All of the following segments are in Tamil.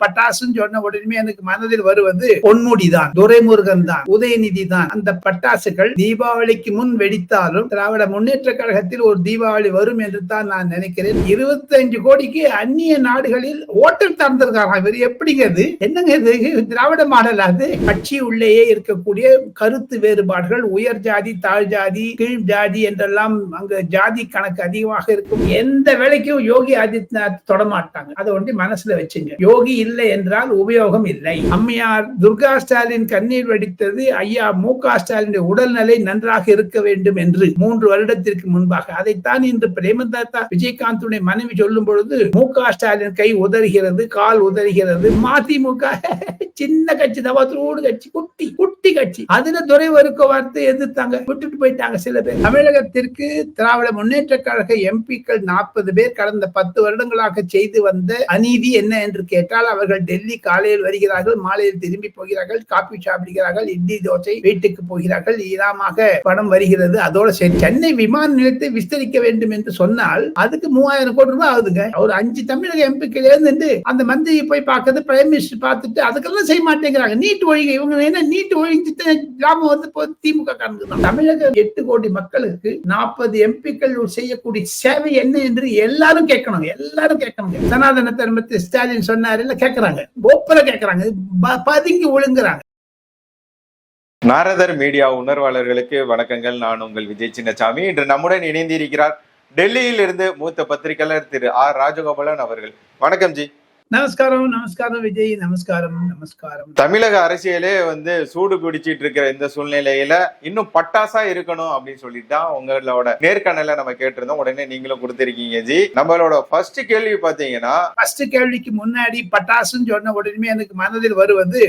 பட்டாசுன்னு சொன்ன உடனே எனக்கு மனதில் வருவது பொன்முடி தான் துரைமுருகன் தான் உதயநிதி தான் அந்த பட்டாசுகள் தீபாவளிக்கு முன் வெடித்தாலும் திராவிட முன்னேற்ற கழகத்தில் ஒரு தீபாவளி வரும் என்று தான் நான் நினைக்கிறேன். இருபத்தஞ்சு கோடிக்கு அந்நிய நாடுகளில் ஓட்டல் திறந்திருக்காங்க இவர் எப்படிங்கிறது என்னங்க இது? திராவிட மாடல் அது? கட்சி உள்ளேயே இருக்கக்கூடிய கருத்து வேறுபாடுகள் உயர் ஜாதி தாழ் ஜாதி கீழ் ஜாதி என்றெல்லாம் அங்க ஜாதி கணக்கு அதிகமாக இருக்கும். எந்த வேலைக்கும் யோகி ஆதித்யநாத் தொடமாட்டாங்க அதை ஒன்றி மனசுல வச்சுங்க. யோகி இல்லை என்றால் உபயோகம் இல்லை. அம்மையார் துர்கா ஸ்டாலின் கண்ணீர் வடித்தது ஐயா மு க ஸ்டாலின் உடல்நிலை நன்றாக இருக்க வேண்டும் என்று மூன்று வருடத்திற்கு முன்பாக. அதைத்தான் இன்று பிரேமதாத்தா விஜயகாந்துடைய மனைவி சொல்லும் பொழுது மு க ஸ்டாலின் கை உதறுகிறது கால் உதறுகிறது மதிமுக சின்ன கட்சி தவத்தோடு கட்சி குட்டி குட்டி கட்சி. அதுல துறை வறுக்க வார்த்தை எதிர்த்தாங்க. விட்டுட்டு போயிட்டாங்க சில பேர். தமிழகத்திற்கு திராவிட முன்னேற்ற கழக எம்பிக்கள் நாற்பது பேர் கடந்த பத்து வருடங்களாக செய்து வந்த அநீதி என்ன என்று கேட்டால் அவர்கள் டெல்லி காலையில் வருகிறார்கள் மாலையில் திரும்பி போகிறார்கள் காபி சாப்பிடுகிறார்கள் இட்லி தோசை வீட்டுக்கு போகிறார்கள் ஈராமாக பணம் வருகிறது. அதோட சரி சென்னை விமான நிலையத்தை விஸ்தரிக்க வேண்டும் என்று சொன்னால் அதுக்கு மூவாயிரம் கோடி ரூபாய் ஆகுதுங்க. ஒரு அஞ்சு தமிழக எம்பிக்கள் இருந்து அந்த மந்திரி போய் பார்க்கறது பிரைம் மினிஸ்டர் பார்த்துட்டு அதுக்கெல்லாம் செய்ய மாட்டேங்கிறாங்க நீட் ஒழிக இவங்க என்ன நீட் ஒழிஞ்சிட்டு லாபம் வந்து திமுக காரணம் தமிழக எட்டு கோடி மக்களுக்கு நாற்பது எம்பிக்கள் செய்யக்கூடிய சேவை என்ன என்று எல்லாரும் கேட்கணும். எல்லாரும் கேட்கணும். சனாதன தர்மத்தை ஸ்டாலின் சொன்னார் இல்ல கேட்கறாங்க. ஒப்பரை கேட்கறாங்க. ப- பதுங்கி ஒழுங்குறாங்க. நாரதர் மீடியா உணர்வாளர்களுக்கு வணக்கங்கள். நான் உங்கள் விஜய் சின்னசாமி. இன்று நம்முடன் இணைந்திருக்கிறார் டெல்லியில் இருந்து மூத்த பத்திரிகையாளர் திரு ஆர் ராஜகோபாலன் அவர்கள். வணக்கம் ஜி. நமஸ்காரம் நமஸ்காரம் விஜய் நமஸ்காரம் நமஸ்காரம். தமிழக அரசியலே வந்து சூடு பிடிச்சிட்டு இருக்கிற இந்த சூழ்நிலையில இன்னும் பட்டாசா இருக்கணும் அப்படின்னு சொல்லிட்டு தான் உங்களோட நேர்காணல நம்ம கேட்டிருந்தோம். உடனே நீங்களும் கொடுத்திருக்கீங்க ஜி. நம்மளோட ஃபர்ஸ்ட் கேள்வி பாத்தீங்கன்னா ஃபர்ஸ்ட் கேள்விக்கு முன்னாடி பட்டாசுன்னு சொன்ன உடனே எனக்கு மனதில் வருவது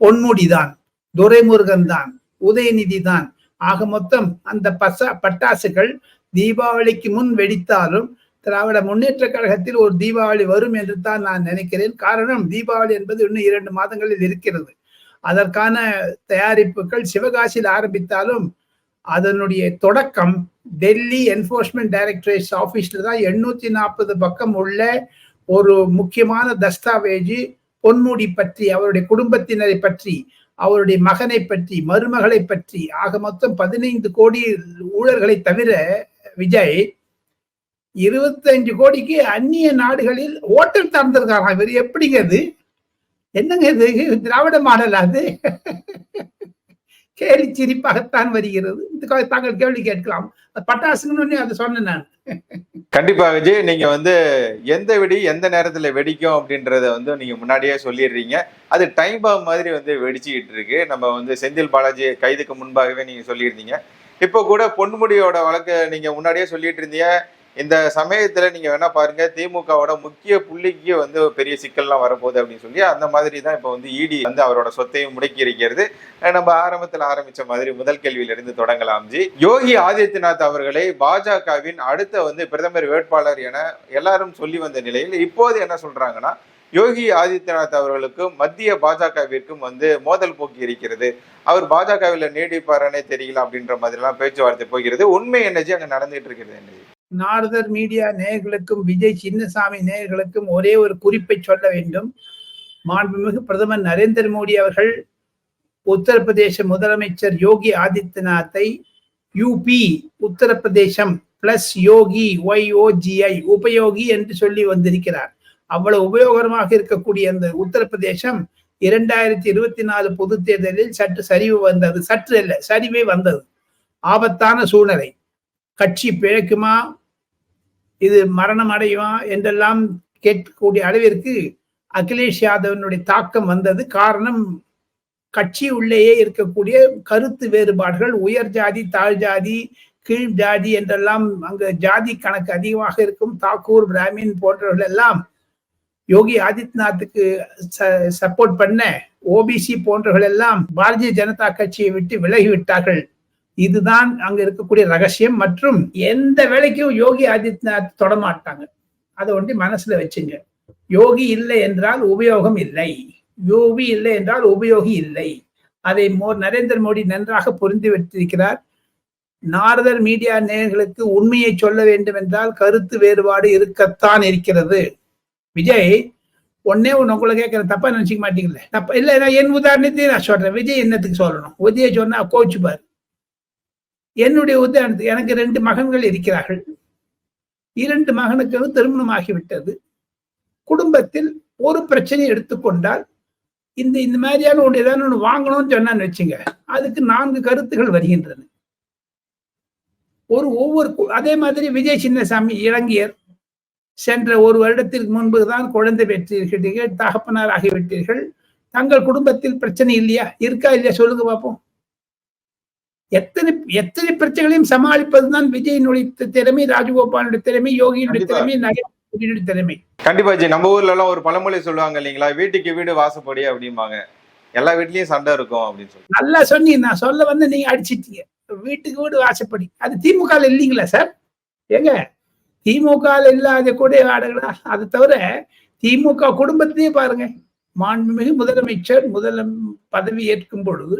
பொன்முடி தான் துரைமுருகன் தான் உதயநிதி தான் ஆக மொத்தம் அந்த பச பட்டாசுகள் தீபாவளிக்கு முன் வெடித்தாலும் திராவிட முன்னேற்ற கழகத்தில் ஒரு தீபாவளி வரும் என்று தான் நான் நினைக்கிறேன். காரணம் தீபாவளி என்பது இன்னும் இரண்டு மாதங்களில் இருக்கிறது. அதற்கான தயாரிப்புகள் சிவகாசியில் ஆரம்பித்தாலும் அதனுடைய தொடக்கம் டெல்லி என்போர்ஸ்மெண்ட் டைரக்டரேட் ஆஃபீஸில் தான் எண்ணூற்றி நாற்பது பக்கம் உள்ள ஒரு முக்கியமான தஸ்தாவேஜ் பொன்முடி பற்றி அவருடைய குடும்பத்தினரை பற்றி அவருடைய மகனை பற்றி மருமகளை பற்றி ஆக மொத்தம் பதினைந்து கோடி ஊழல்களை தவிர விஜய் இருபத்தஞ்சு கோடிக்கு அந்நிய நாடுகளில் ஓட்டல் திறந்திருக்காங்க இவர் எப்படிங்கிறது என்னங்க இது? திராவிட மாடல் அது கேலி சிரிப்பாகத்தான் வருகிறது. இதுக்காக தாங்கள் கேள்வி கேட்கலாம். பட்டாசுங்கன்னு அதை சொன்னேன் நான். கண்டிப்பா விஜய் நீங்க வந்து எந்த வெடி எந்த நேரத்துல வெடிக்கும் அப்படின்றத வந்து நீங்க முன்னாடியே சொல்லிடுறீங்க. அது டைம் பாம் மாதிரி வந்து வெடிச்சுக்கிட்டு இருக்கு. நம்ம வந்து செந்தில் பாலாஜி கைதுக்கு முன்பாகவே நீங்க சொல்லியிருந்தீங்க. இப்போ கூட பொன்முடியோட வழக்கு நீங்க முன்னாடியே சொல்லிட்டு இருந்தீங்க. இந்த சமயத்துல நீங்க வேணா பாருங்க திமுகவோட முக்கிய புள்ளிக்கு வந்து பெரிய சிக்கல்லாம் வரப்போகுது அப்படின்னு சொல்லி அந்த மாதிரி தான் இப்போ வந்து இடி வந்து அவரோட சொத்தையும் முடக்கி இருக்கிறது. நம்ம ஆரம்பத்தில் ஆரம்பிச்ச மாதிரி முதல் கேள்வியிலிருந்து தொடங்கலாம் ஜி. யோகி ஆதித்யநாத் அவர்களை பாஜகவின் அடுத்த வந்து பிரதமர் வேட்பாளர் என எல்லாரும் சொல்லி வந்த நிலையில் இப்போது என்ன சொல்றாங்கன்னா யோகி ஆதித்யநாத் அவர்களுக்கும் மத்திய பாஜகவிற்கும் வந்து மோதல் போக்கி இருக்கிறது. அவர் பாஜகவில் நீடிப்பாரனே தெரியல அப்படின்ற மாதிரிலாம் பேச்சுவார்த்தை போகிறது. உண்மை என்னஜி அங்கே நடந்துட்டு இருக்கிறது என்னஜி நாரதர் மீடியா நேயர்களுக்கும் விஜய் சின்னசாமி நேயர்களுக்கும் ஒரே ஒரு குறிப்பை சொல்ல வேண்டும். மாண்புமிகு பிரதமர் நரேந்திர மோடி அவர்கள் உத்தரப்பிரதேச முதலமைச்சர் Yogi ஆதித்யநாத்தை UP Uttar Pradesh plus Yogi Y O G I உபயோகி என்று சொல்லி வந்திருக்கிறார். அவ்வளவு உபயோகரமாக இருக்கக்கூடிய அந்த உத்தரப்பிரதேசம் இரண்டாயிரத்தி இருபத்தி நாலு பொது தேர்தலில் சற்று சரிவு வந்தது. சற்று அல்ல சரிவே வந்தது. ஆபத்தான சூழ்நிலை. கட்சி பிழைக்குமா? இது மரணம் அடையும் என்றெல்லாம் கேட்கக்கூடிய அளவிற்கு அகிலேஷ் யாதவனுடைய தாக்கம் வந்தது. காரணம் கட்சி உள்ளேயே இருக்கக்கூடிய கருத்து வேறுபாடுகள் உயர் ஜாதி தாழ் ஜாதி கீழ் ஜாதி என்றெல்லாம் அங்கு ஜாதி கணக்கு அதிகமாக இருக்கும். தாக்கூர் பிராமின் போன்றவர்கள் எல்லாம் யோகி ஆதித்யநாத்துக்கு சப்போர்ட் பண்ண ஓபிசி போன்றவர்கள் எல்லாம் பாரதிய ஜனதா கட்சியை விட்டு விலகி விட்டார்கள் இதுதான் அங்க இருக்கக்கூடிய ரகசியம். மற்றும் எந்த வேலைக்கும் யோகி ஆதித்யநாத் தொடமாட்டாங்க. அதை ஒன்றி மனசுல வச்சுங்க. யோகி இல்லை என்றால் உபயோகம் இல்லை. யோகி இல்லை என்றால் உபயோகி இல்லை. அதை மோ நரேந்திர மோடி நன்றாக புரிந்து வைத்திருக்கிறார். நாரதர் மீடியா நேயர்களுக்கு உண்மையை சொல்ல வேண்டும் என்றால் கருத்து வேறுபாடு இருக்கத்தான் இருக்கிறது. விஜய் ஒன்னே ஒண்ணு உங்களை கேட்கற தப்பா நினைச்சுக்க மாட்டீங்களே? தப்பா இல்ல நான் என் உதாரணத்தையும் நான் சொல்றேன். விஜய் என்னத்துக்கு சொல்லணும்? விஜய் சொன்னா கோச்சுப்பாரு. என்னுடைய உதாரணத்துக்கு எனக்கு ரெண்டு மகன்கள் இருக்கிறார்கள். இரண்டு மகனுக்கு திருமணம் ஆகிவிட்டது குடும்பத்தில் ஒரு பிரச்சனை எடுத்துக்கொண்டால் இந்த இந்த மாதிரியான ஒன்று ஏதாவது ஒன்று வாங்கணும்னு சொன்னான்னு வச்சுங்க அதுக்கு நான்கு கருத்துகள் வருகின்றன. ஒரு ஒவ்வொரு அதே மாதிரி விஜய் சின்னசாமி இளைஞர் சென்ற ஒரு வருடத்திற்கு முன்பு தான் குழந்தை பெற்றீர்கள் தகப்பனார் ஆகிவிட்டீர்கள். தங்கள் குடும்பத்தில் பிரச்சனை இல்லையா? இருக்கா இல்லையா? சொல்லுங்க பார்ப்போம் எத்தனை எத்தனை பிரச்சனைகளையும் சமாளிப்பதுதான் விஜயினுடைய திறமை ராஜகோபாலுடைய திறமை யோகியினுடைய. திறமை நகையுடைய திறமை. கண்டிப்பா ஜி நம்ம ஊர்ல எல்லாம் ஒரு பழமொழி சொல்லுவாங்க இல்லைங்களா? வீட்டுக்கு வீடு வாசப்படி அப்படிம்பாங்க. எல்லா வீட்லயும் சண்டை இருக்கும் அப்படின்னு சொல்லி. நல்லா சொன்னீங்க நான் சொல்ல வந்து நீங்க அடிச்சிட்டீங்க. வீட்டுக்கு வீடு வாசப்படி. அது திமுக இல்லைங்களா சார்? ஏங்க திமுக இல்லாத கூட ஆடுகளா? அது தவிர திமுக குடும்பத்திலேயே பாருங்க மாண்புமிகு முதலமைச்சர் முதலம் பதவி ஏற்கும் பொழுது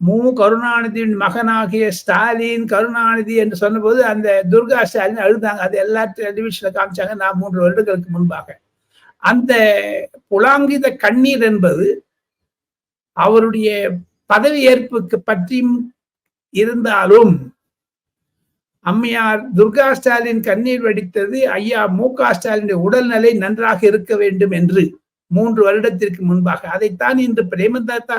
மு. கருணாநிதியின் மகனாகிய ஸ்டாலின் கருணாநிதி என்று சொன்னபோது அந்த துர்கா ஸ்டாலின் அழுதாங்க. அது எல்லா டெலிவிஷன்ல காமிச்சாங்க. நான் மூன்று வருடங்களுக்கு முன்பாக. அந்த புலாங்கித கண்ணீர் என்பது அவருடைய பதவி ஏற்புக்கு பற்றியும் இருந்தாலும் அம்மையார் துர்கா ஸ்டாலின் கண்ணீர் வடித்தது ஐயா மு. க. ஸ்டாலினுடைய உடல்நிலை நன்றாக இருக்க வேண்டும் என்று மூன்று வருடத்திற்கு முன்பாக. அதைத்தான் இன்று பிரேமதாத்தா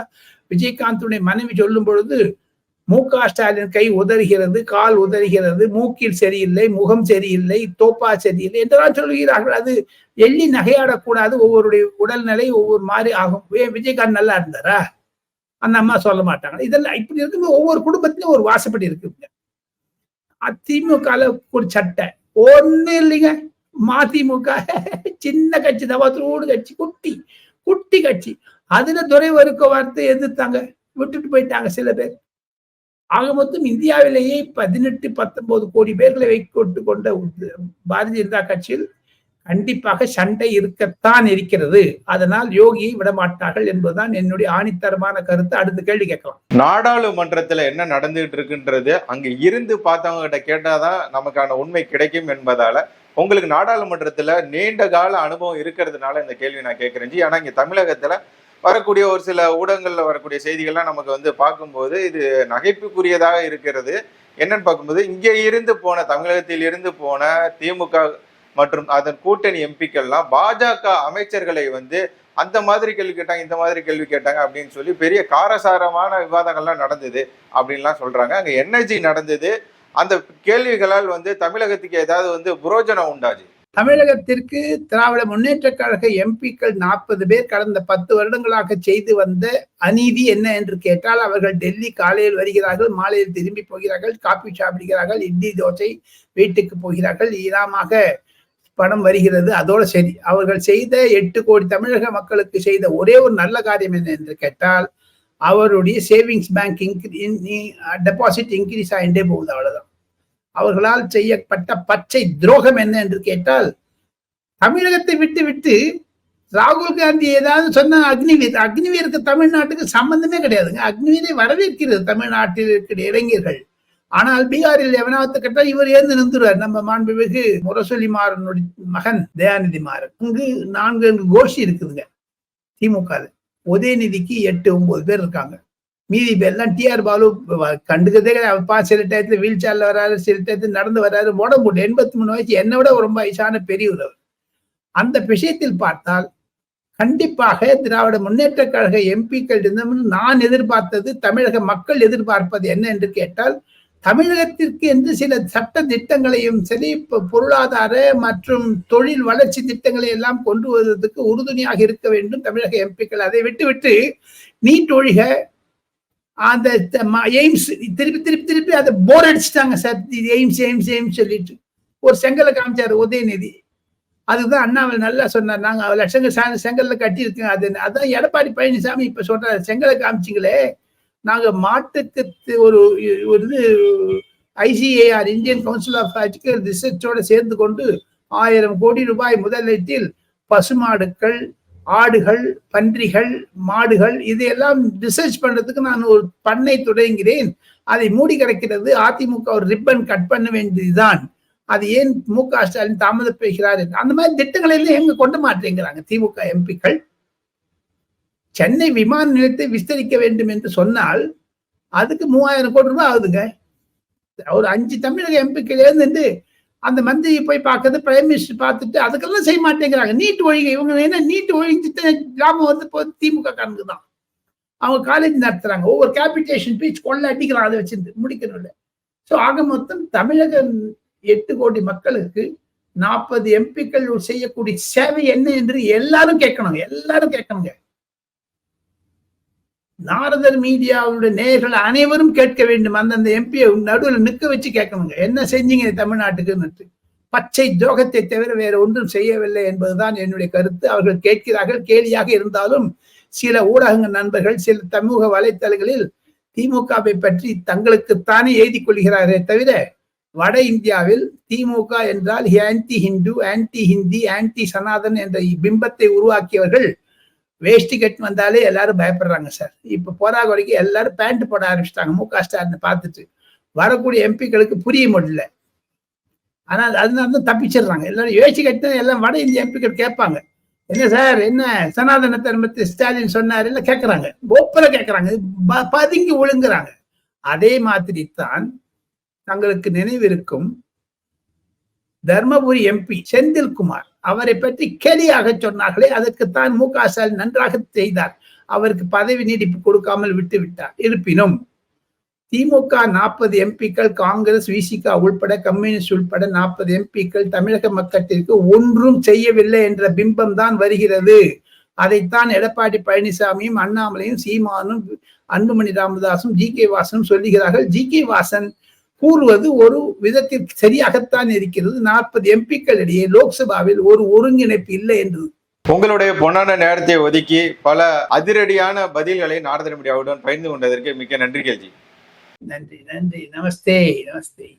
விஜயகாந்துடைய மனைவி சொல்லும் பொழுது மு க ஸ்டாலின் கை உதறுகிறது கால் உதறுகிறது மூக்கில் சரியில்லை முகம் சரியில்லை தோப்பா சரியில்லை என்றெல்லாம் சொல்கிறார்கள் அது எள்ளி நகையாடக்கூடாது ஒவ்வொருடைய உடல்நிலை ஒவ்வொரு மாதிரி ஆகும். விஜயகாந்த் நல்லா இருந்தாரா? அந்த அம்மா சொல்ல மாட்டாங்க. இதெல்லாம் இப்படி இருக்கும்போது ஒவ்வொரு குடும்பத்திலும் ஒரு வாசப்படி இருக்குங்க. அதிமுக ஒரு சட்டை. ஒண்ணு இல்லைங்க. மதிமுக சின்ன கட்சி தவாத்தோடு கட்சி குட்டி குட்டி கட்சி. அதுல துறை வறுக்க வார்த்தை எதிர்த்தாங்க. விட்டுட்டு போயிட்டாங்க சில பேர். ஆக மொத்தம் இந்தியாவிலேயே பதினெட்டு பத்தொன்பது கோடி பேர்களை வைக்கொண்டு கொண்ட பாரதிய ஜனதா கட்சியில் கண்டிப்பாக சண்டை இருக்கத்தான் இருக்கிறது. அதனால் யோகியை விடமாட்டார்கள் என்பதுதான் என்னுடைய ஆணித்தரமான கருத்து. அடுத்த கேள்வி கேட்கலாம். நாடாளுமன்றத்துல என்ன நடந்துகிட்டு இருக்குன்றது அங்க இருந்து பார்த்தவங்க கிட்ட கேட்டாதான் நமக்கான உண்மை கிடைக்கும் என்பதால உங்களுக்கு நாடாளுமன்றத்துல நீண்ட கால அனுபவம் இருக்கிறதுனால இந்த கேள்வி நான் கேட்கிறேன். ஜி ஆனா இங்க தமிழகத்துல வரக்கூடிய ஒரு சில ஊடகங்களில் வரக்கூடிய செய்திகள்லாம் நமக்கு வந்து பார்க்கும்போது இது நகைப்புக்குரியதாக இருக்கிறது. என்னன்னு பார்க்கும்போது இங்கே இருந்து போன தமிழகத்தில் இருந்து போன திமுக மற்றும் அதன் கூட்டணி எம்பிக்கள்லாம் பாஜக அமைச்சர்களை வந்து அந்த மாதிரி கேள்வி கேட்டாங்க இந்த மாதிரி கேள்வி கேட்டாங்க அப்படின்னு சொல்லி பெரிய காரசாரமான விவாதங்கள்லாம் நடந்தது அப்படின்லாம் சொல்றாங்க. அங்கே எனர்ஜி நடந்தது? அந்த கேள்விகளால் வந்து தமிழகத்துக்கு ஏதாவது வந்து புரோஜனம் உண்டாச்சு தமிழகத்திற்கு திராவிட முன்னேற்ற கழக எம்பிக்கள் நாற்பது பேர் கடந்த பத்து வருடங்களாக செய்து வந்த அநீதி என்ன என்று கேட்டால் அவர்கள் டெல்லி காலையில் வருகிறார்கள் மாலையில் திரும்பி போகிறார்கள் காபி சாப்பிடுகிறார்கள் இட்லி தோசை வீட்டுக்கு போகிறார்கள் ஈராமாக பணம் வருகிறது. அதோட சரி அவர்கள் செய்த எட்டு கோடி தமிழக மக்களுக்கு செய்த ஒரே ஒரு நல்ல காரியம் என்ன என்று கேட்டால் அவருடைய savings bank incre deposit increase ஆகிட்டே போகுது அவ்வளவுதான். அவர்களால் செய்யப்பட்ட பச்சை துரோகம் என்ன என்று கேட்டால் தமிழகத்தை விட்டு விட்டு ராகுல் காந்தி ஏதாவது சொன்ன அக்னிவீர் அக்னிவீருக்கு தமிழ்நாட்டுக்கு சம்பந்தமே கிடையாதுங்க. அக்னிவீரை வரவேற்கிறது தமிழ்நாட்டில் இருக்கிற இளைஞர்கள். ஆனால் பீகாரில் எவனாவது கேட்டால் இவர் ஏந்து நின்றுவார் நம்ம மாண்புமிகு முரசொலி மாறனுடைய மகன் தயாநிதி மாறன். அங்கு நான்கு கோஷி இருக்குதுங்க. திமுக உதயநிதிக்கு எட்டு ஒன்பது பேர் இருக்காங்க. மீதி பேர்லாம் டிஆர் பாலு கண்டுக்கதே அப்பா சில டயத்துல வீல் சேர்ல வராரு சில டயத்துல நடந்து வராரு உடம்பு எண்பத்தி மூணு வயசு என்னை விட ரொம்ப வயசான பெரியவர். அவர் அந்த விஷயத்தில் பார்த்தால் கண்டிப்பாக திராவிட முன்னேற்ற கழக எம்பிக்கள் நான் எதிர்பார்த்தது தமிழக மக்கள் எதிர்பார்ப்பது என்ன என்று கேட்டால் தமிழகத்திற்கு என்று சில சட்ட திட்டங்களையும் சரி பொருளாதார மற்றும் தொழில் வளர்ச்சி திட்டங்களை எல்லாம் கொண்டு வருவதற்கு உறுதுணையாக இருக்க வேண்டும் தமிழக எம்பிக்கள் அதை விட்டுவிட்டு நீட் ஒழிக அந்த எய்ம்ஸ் திருப்பி திருப்பி திருப்பி அதை போர் அடிச்சுட்டாங்க சார். எய்ம்ஸ் எய்ம்ஸ் எய்ம்ஸ் சொல்லிட்டு. ஒரு செங்கலை காமிச்சாரு உதயநிதி. அதுதான் அண்ணாவை நல்லா சொன்னார். நாங்கள் லட்சங்கள் செங்கல்ல கட்டியிருக்கோம். அது அதான் எடப்பாடி பழனிசாமி இப்போ சொல்றாரு. செங்கலை காமிச்சிங்களே. நாங்கள் மாட்டுக்கு ஒரு ஒரு இது ICAR Indian council of education ரிசர்ச்சோட சேர்ந்து கொண்டு ஆயிரம் கோடி ரூபாய் முதலீட்டில் பசுமாடுகள் ஆடுகள் பன்றிகள் மாடுகள் இதையெல்லாம் ரிசர்ச் பண்றதுக்கு நான் ஒரு பண்ணை தொடங்குகிறேன் அதை மூடி கிடக்கிறது அதிமுக ஒரு ரிப்பன் கட் பண்ண வேண்டியதுதான். அது ஏன் மு க ஸ்டாலின் தாமதப்படுகிறார் என்று? அந்த மாதிரி திட்டங்களை எல்லாம் எங்க கொண்டு மாட்டேங்கிறாங்க திமுக எம்பிக்கள்? சென்னை விமான நிலையத்தை விஸ்தரிக்க வேண்டும் என்று சொன்னால் அதுக்கு மூவாயிரம் கோடி ரூபாய் ஆகுதுங்க. ஒரு அஞ்சு தமிழக எம்பிக்கள் இருந்துட்டு அந்த மந்திரியை போய் பார்க்கறது பிரைம் மினிஸ்டர் பார்த்துட்டு அதுக்கெல்லாம் செய்ய மாட்டேங்கிறாங்க. நீட் ஒழிங்க இவங்க என்ன நீட் ஒழிஞ்சிட்டு லாபம் வந்து இப்போ திமுக கணக்கு தான் அவங்க காலேஜ் நடத்துறாங்க. ஒவ்வொரு கேபிட்டேஷன் பீச் கொள்ள அடிக்கிறான் அதை வச்சிருந்து முடிக்கணும்ல ஸோ ஆக மொத்தம் தமிழக எட்டு கோடி மக்களுக்கு நாற்பது எம்பிக்கள் செய்யக்கூடிய சேவை என்ன என்று எல்லாரும் கேட்கணும். எல்லாரும் கேட்கணுங்க. நாரதர் மீடியாவுடைய நேயர்கள் அனைவரும் கேட்க வேண்டும். அந்தந்த எம்பியை நடுவில் நிற்க வச்சு கேட்கணுங்க. என்ன செஞ்சீங்க தமிழ்நாட்டுக்கு பச்சை துரோகத்தை தவிர வேற ஒன்றும் செய்யவில்லை என்பதுதான் என்னுடைய கருத்து. அவர்கள் கேட்கிறார்கள் கேலியாக இருந்தாலும் சில ஊடகங்கள் நண்பர்கள் சில சமூக வலைத்தளங்களில் திமுகவை பற்றி தங்களுக்குத்தானே எழுதி கொள்கிறாரே தவிர வட இந்தியாவில் திமுக என்றால் anti Hindu anti Hindi anti Sanatan என்ற பிம்பத்தை உருவாக்கியவர்கள் வேஷ்டி கட்டு வந்தாலே எல்லாரும் பயப்படுறாங்க சார். இப்போ போராக வரைக்கும் எல்லாரும் பேண்ட் போட ஆரம்பிச்சிட்டாங்க. மு க ஸ்டாலின் பார்த்துட்டு. வரக்கூடிய எம்பிக்களுக்கு புரிய முடியல. ஆனால் அதனால தான் தப்பிச்சிடுறாங்க. எல்லாரும் வேஷ்டி கட்டு எல்லாம் வட இந்திய எம்பிக்கள் கேட்பாங்க. என்ன சார் என்ன? சனாதன தர்மத்தை ஸ்டாலின் சொன்னார் இல்லை கேட்குறாங்க. ஒப்பில் கேட்குறாங்க. பதுங்கி ஒழுங்குறாங்க. அதே மாதிரி தான் தங்களுக்கு நினைவிருக்கும் தர்மபுரி எம்பி செந்தில்குமார் அவரை பற்றி கேலியாக சொன்னார்களே அதற்குத்தான் மு க ஸ்டாலின் நன்றாக செய்தார். அவருக்கு பதவி நீடிப்பு கொடுக்காமல் விட்டு விட்டார் இருப்பினும் திமுக நாற்பது எம்பிக்கள் காங்கிரஸ் விசிகா உள்பட கம்யூனிஸ்ட் உள்பட நாற்பது எம்பிக்கள் தமிழக மக்களுக்கு ஒன்றும் செய்யவில்லை என்ற பிம்பம் தான் வருகிறது. அதைத்தான் எடப்பாடி பழனிசாமியும் அண்ணாமலையும் சீமானும் அன்புமணி ராமதாசும் ஜி கே வாசனும் சொல்லுகிறார்கள். ஜி கே வாசன் கூறுவது ஒரு விதத்தில் சரியாகத்தான் இருக்கிறது. நாற்பது எம்பிக்கள் இடையே லோக்சபாவில் ஒரு ஒருங்கிணைப்பு இல்லை என்று. உங்களுடைய பொன்னான நேரத்தை ஒதுக்கி பல அதிரடியான பதில்களை நாரதன் மீடியாவுடன் பகிர்ந்து கொண்டதற்கு மிக்க நன்றிகள் ஜி நன்றி நன்றி. நமஸ்தே நமஸ்தே.